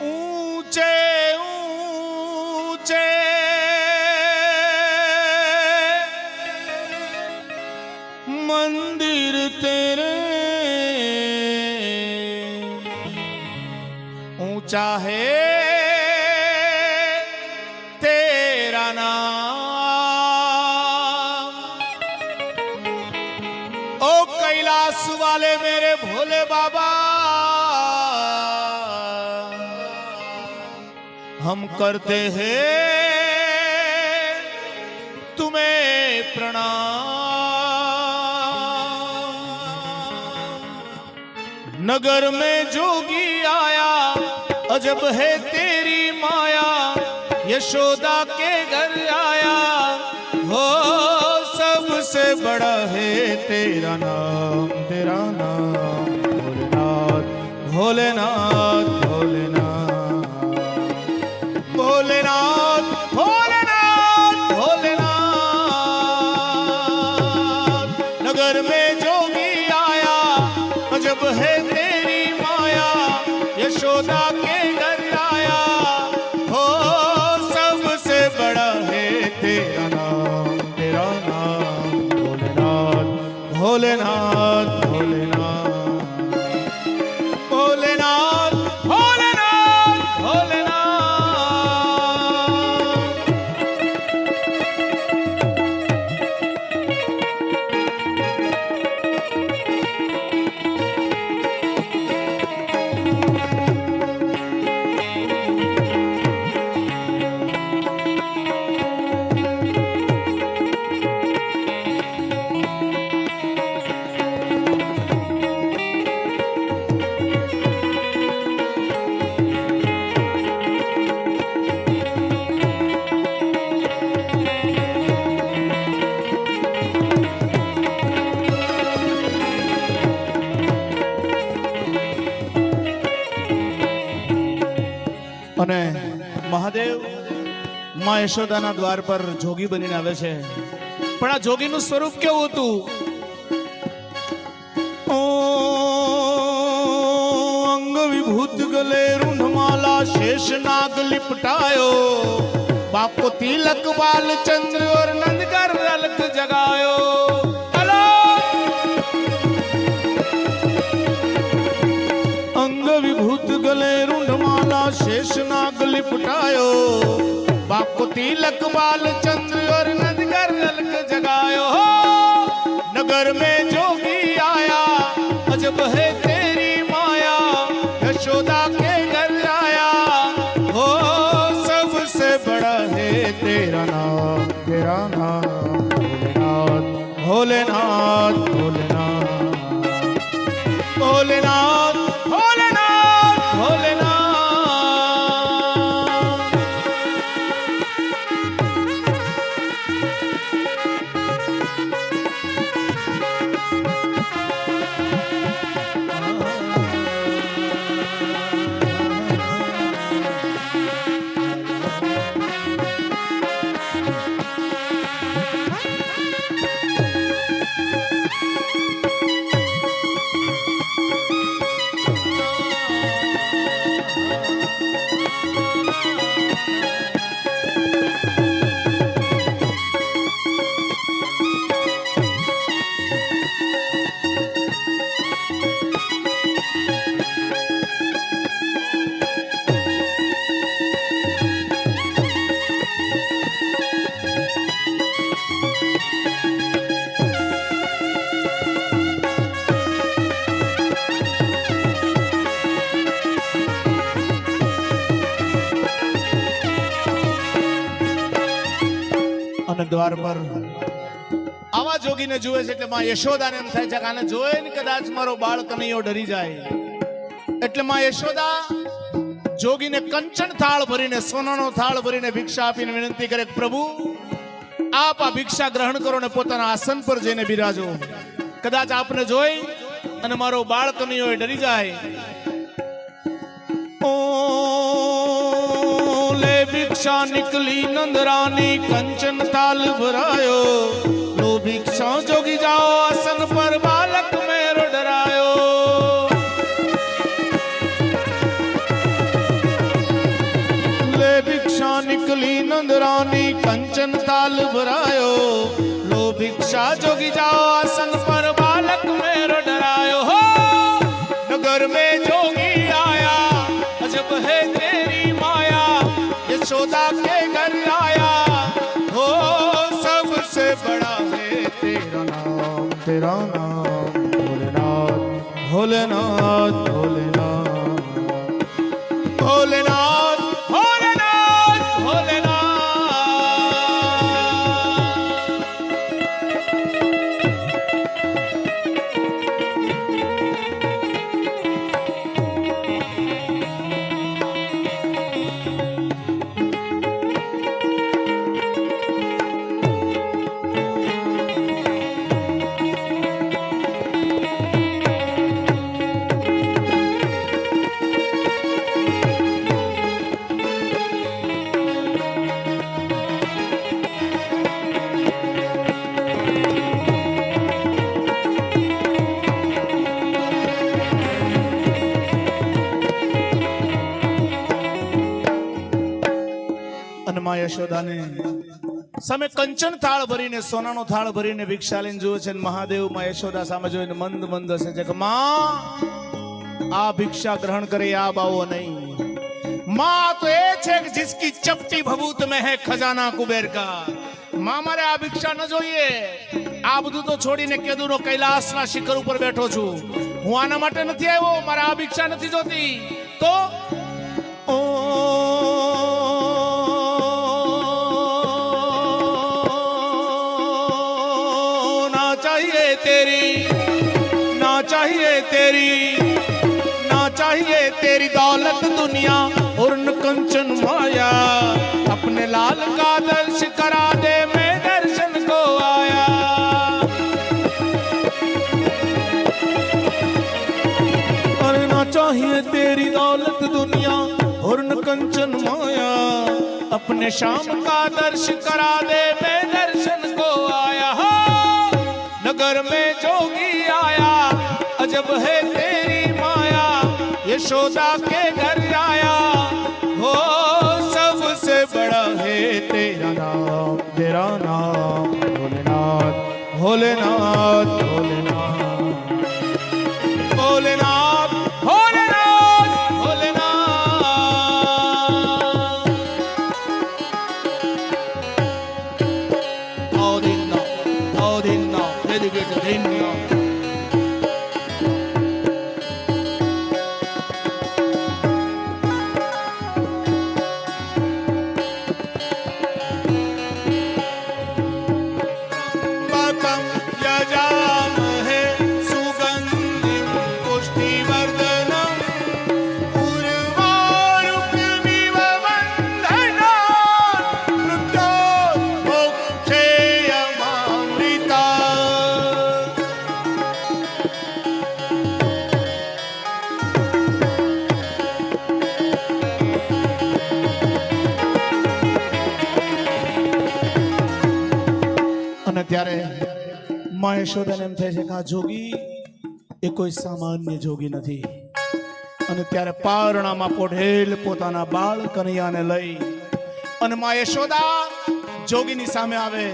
ઊંચે ઊંચે. મંદિર તેરે ઊંચા હે करते हैं। तुम्हें प्रणाम। नगर में जोगी आया, अजब है तेरी माया। यशोदा के घर आया, हो सबसे बड़ा है तेरा नाम तेरा नाम, भोलेनाथ भोलेनाथ भोलेनाथ। नगर में जोगी आया अजब है तेरी माया यशोदा અને મહાદેવમાં યશોદાના દ્વાર પર જોગી બનીને આવે છે. પણ આ જોગીનું સ્વરૂપ કેવું હતું? અંગ વિભૂત ગલે રૂંઢમાલા શેષ નાગ લિપટાયો. બાપો તિલક બાલ ચંદ્ર ઓર નંદકર જગાયો. पुटायो बापू तिलक बाल चंद्र और नदगर नलक जगायो। नगर में जोगी आया, अजब है तेरी माया, यशोदा के घर आया। हो, सबसे बड़ा है तेरा नाम तेरा नाम भोलेनाथ भोलेनाथ भोलेनाथ। આવા જુએ છે એટલે માં યશોદાને એમ થાય છે કે આને જોયે ને કદાચ મારો બાળ કનૈયો ડરી જાય. એટલે માં યશોદા જોગીને કંચન થાળ ભરીને, સોનાનો થાળ ભરીને ભિક્ષા આપીને વિનંતી કરે પ્રભુ, આપ આ ભિક્ષા ગ્રહણ કરો ને પોતાના આસન પર જઈને બિરાજો. કદાચ આપને જોઈ અને મારો બાળ કનૈયો ડરી જાય. ઓ લે ભિક્ષા નિકલી નંદરાની, કંચન તાલ ભરાયો. ભિક્ષા જોગી જાઓ, આસન પર બાલક મેરો ડરાયો. લે ભિક્ષા નીકળી નંદરાની કંચન તાલ ભરાયો. લો ભિક્ષા, જોગી જાઓ, આસન রাম ভোলেনাথ ভোলেনাথ ভোলেনাথ। યશોદાને સામે કંચન થાળ ભરીને, સોનાનો થાળ ભરીને ભિક્ષા લઈને જુએ છે મહાદેવમાં યશોદા સામે જોઈને મંદ મંદ હશે છે માં, આ ભિક્ષા ગ્રહણ કરે, આ બાવો નહીં. માં તો એ છે કે જિસકી ચપટી ભભૂત મેં હે ખજાના કુબેર કા માં મારે આ ભિક્ષા ન જોઈએ. આ બધું તો છોડીને કેદુનો કૈલાસના શિખર ઉપર બેઠો છું. હું આના માટે નથી આવ્યો, મારે આ ભિક્ષા નથી જોતી. તો, ઓ तेरी ना चाहिए तेरी दौलत दुनिया और न कंचन माया अपने लाल का दर्श करा दे मैं दर्शन को आया अरे ना चाहिए तेरी दौलत दुनिया और न कंचन माया अपने शाम का दर्श करा दे मैं दर्शन को आया हो नगर में जोगी आया अजब है तेरी माया यशोदा के घर आया। हो, सबसे बड़ा है तेरा नाम तेरा नाम, भोलेनाथ भोलेनाथ भोलेनाथ। भोलेनाथ भोलेनाथ भोलेनाथ। दिन ना और दिन ત્યારે મહેશોદન એમ થાય છે કે આ જોગી એ કોઈ સામાન્ય જોગી નથી. અને ત્યારે પારણામાં પોઢેલ પોતાના બાળ કનૈયાને લઈ અને મા યશોદા જોગીની સામે આવે.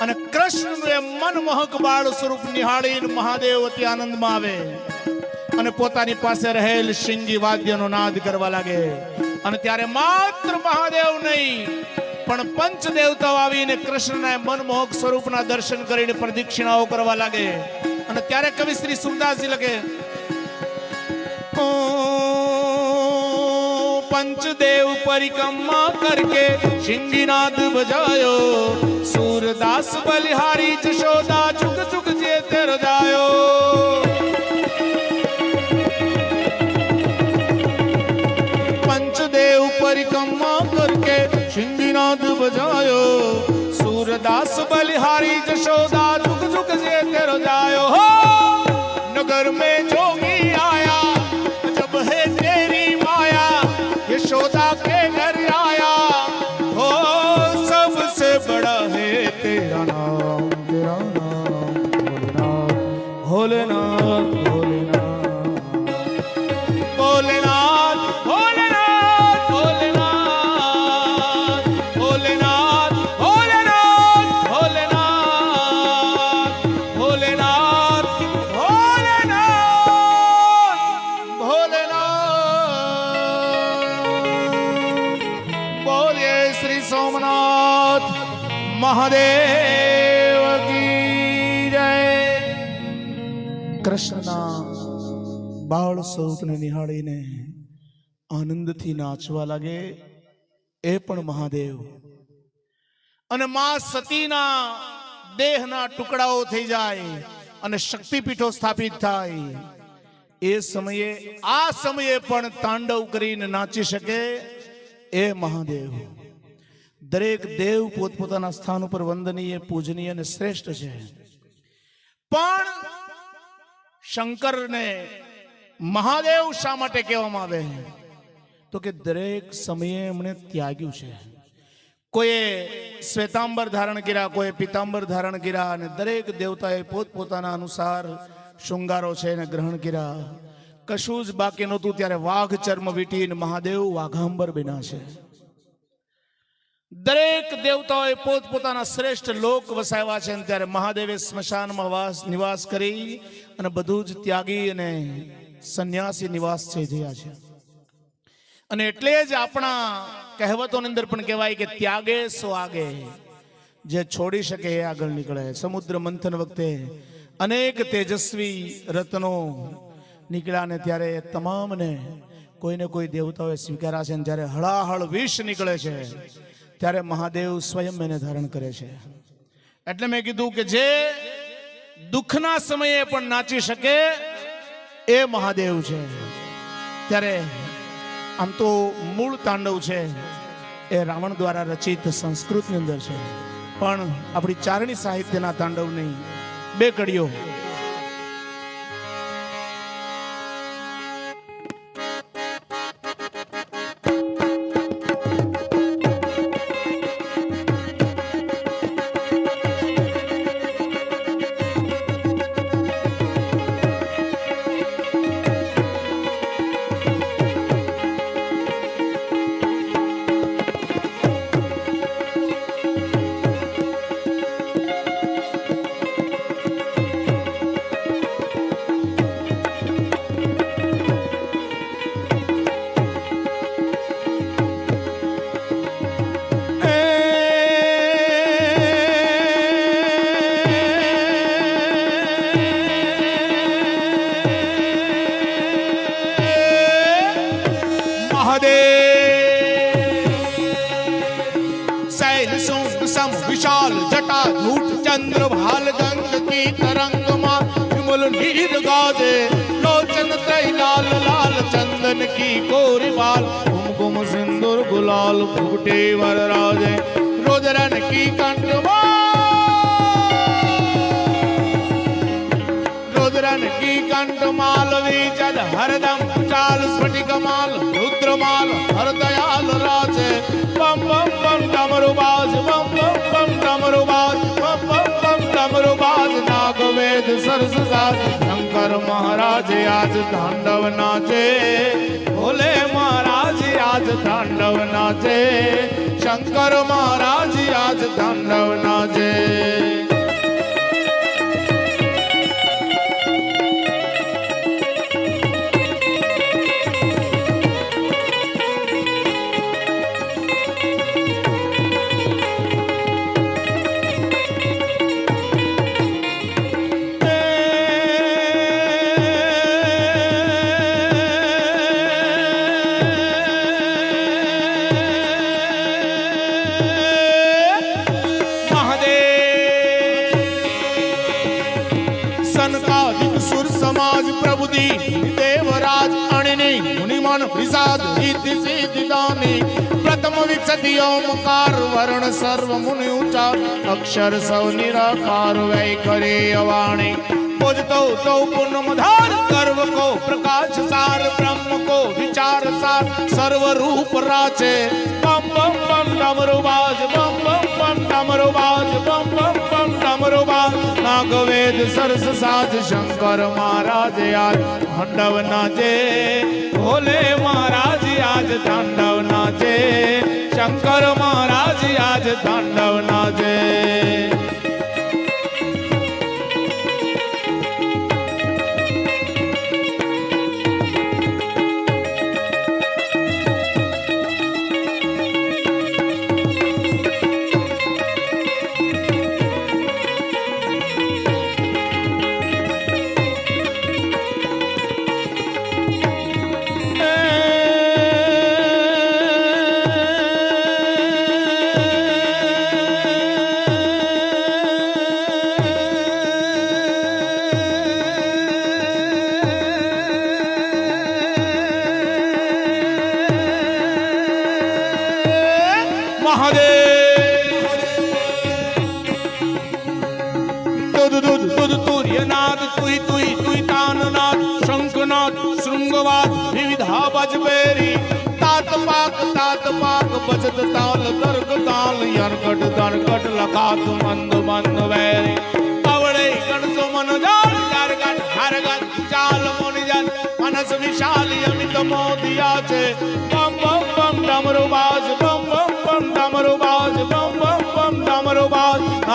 અને કૃષ્ણનું એ મનમોહક બાળ સ્વરૂપ નિહાળીને મહાદેવ અતિ આનંદમાં આવે. અને પોતાની પાસે રહેલ શિંગી વાદ્યનો નાદ કરવા લાગે. અને ત્યારે માત્ર મહાદેવ નહીં પણ પંચ દેવતાઓ આવીને કૃષ્ણના મનમોહક સ્વરૂપના દર્શન કરીને પ્રદક્ષિણાઓ કરવા લાગે. અને ત્યારે કવિ શ્રી સુરદાસજી લખે પંચદેવ પરિક્રમા કરકે સિંગીનાદ બજાયો સૂરદાસ બલિહારી જશોદા જુગ જુગ જે તે રજાયો પંચદેવ પરિક્રમા નાદ બજાયો. સુરદાસ બલિહારી જશોદા સ્વરૂપને નિહાળીને આનંદથી નાચવા લાગે એ પણ મહાદેવ. અને મા સતીના દેહના ટુકડાઓ થઈ જાય અને શક્તિપીઠો સ્થાપિત થાય. એ સમયે, આ સમયે પણ તાંડવ કરીને નાચી શકે એ મહાદેવ. દરેક દેવ પોતપોતાના સ્થાન ઉપર વંદનીય, પૂજનીય અને શ્રેષ્ઠ છે. પણ શંકરને મહાદેવ શા માટે કહેવામાં આવે તો કે દરેક સમયે એમણે ત્યાગ્યું છે. કોઈએ શ્વેતાંબર ધારણ કર્યા કોઈએ પિતાંબર ધારણ કર્યા અને દરેક દેવતાએ પોતપોતાના અનુસાર શૃંગારો છે એને ગ્રહણ કર્યા. કશું જ બાકી નહોતું ત્યારે વાઘ ચર્મ વીટીને મહાદેવ વાઘાંબર બન્યા છે. દરેક દેવતાઓએ પોતપોતાના શ્રેષ્ઠ લોક વસાવ્યા છે અને ત્યારે મહાદેવે સ્મશાનમાં વાસ નિવાસ કરી અને બધું જ ત્યાગી અને સંન્યાસી નિવાસ થઈ જયા છે. અને એટલે જ આપણા કહેવતોની અંદર પણ કહેવાય કે ત્યાગે સો આગે જે છોડી શકે એ આગળ નીકળે. સમુદ્ર મંથન વખતે અનેક તેજસ્વી રત્નો નીકળ્યા ને ત્યારે તમામને કોઈને કોઈ દેવતાઓએ સ્વીકાર્યા છે અને જ્યારે હળાહળ વિષ નીકળે છે, ત્યારે મહાદેવ સ્વયં એને ધારણ કરે છે. એટલે મેં કીધું કે જે દુઃખના સમયે પણ નાચી શકે એ મહાદેવ છે. ત્યારે આમ તો મૂળ તાંડવ છે. એ રાવણ દ્વારા રચિત સંસ્કૃતની અંદર છે. પણ આપણી ચારણી સાહિત્યના તાંડવની બે કડીઓ ચંદ્ર ભાલ ગંગ કી તરંગમાં વિમલ નીર ગાજે લોચન તય લાલ લાલ ચંદન કી કોરી બાલ ગુમ ગુમ સિંદુર ગુલાલ ફૂટે વર રાજે રોદરન કી કંઠ રુદ્રન કી કંઠ માલવી ચદ હરદમ ચાલ સ્ફટિક માલ રુદ્રમાલ હરદયાલ રાજે બમ બમ બમ ડમરુ બાજ બમ વેદ સરસદાસ શંકર મહારાજ આજ તાંડવ નાચે. ભોલે મહારાજ આજ તાંડવ નાચે. શંકર મહારાજ આજ તાંડવ નાચે. સિદ્ધિ સિદ્ધિ દાની પ્રથમ વિકસતિ ઓમકાર વર્ણ સર્વ મુનિ ઉચ્ચાર અક્ષર સૌ નિરાકાર વૈ કરે અવાણી પૂજતો તો પૂર્ણમ ધાર ગર્વ કો પ્રકાશ સાર બ્રહ્મ કો વિચાર સાર સર્વ રૂપ રાચે બમ બમ બમ ડમરુ બાજ બમ બમ બમ ડમરુ બાજ બમ બમ બમ ડમરુ બાજ નાગવેદ સરસ સાજ શંકર મહારાજ આજ ના જે ભોલે મહારાજ આજ તાંડવ નાચે શંકર મહારાજ આજ તાંડવ પાક બજત તાલ, દર્ગ તાલ યરગટ દરગટ લખાત મંદ મંદ વેરી. અવળે ગણતો મન જાળ યરગટ હરગટ ચાલ મોની જાલ મનસ વિશાલી, અમિત મોદિયા.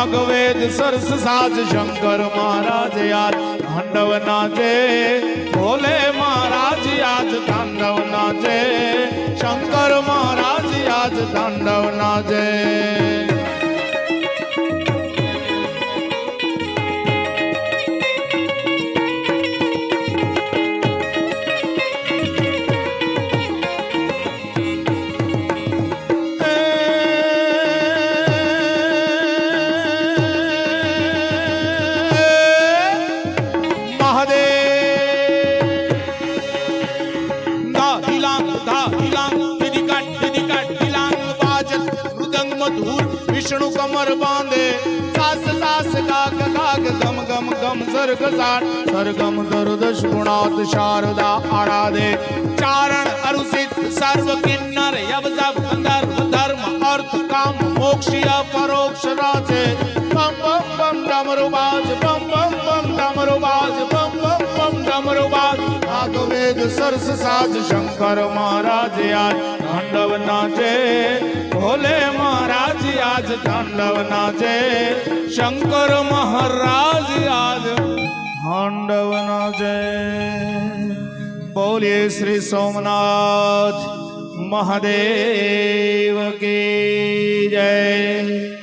બાજ નાગવેદ સરસ સાજ શંકર મહારાજ યાદ. તાંડવ નાચે ભોલે મહારાજ આજ તાંડવ નાચે, શંકર મહારાજ આજ તાંડવ નાચે. ગમ સર્ગ સાર સરગમ દરદશ ગુણાત શારદા આરાધે. ચારણ અરુષિત સર્વ કિન્નર ગંધર્વ ધર્મ, અર્થ, કામ મોક્ષિયા સરસ સાજ શંકર મહારાજ આજ તાંડવ નાચે, ભોલે મહારાજ આજ તાંડવ નાચે, શંકર મહારાજ આજ તાંડવ નાચે. બોલીએ શ્રી સોમનાથ મહાદેવ કી જય.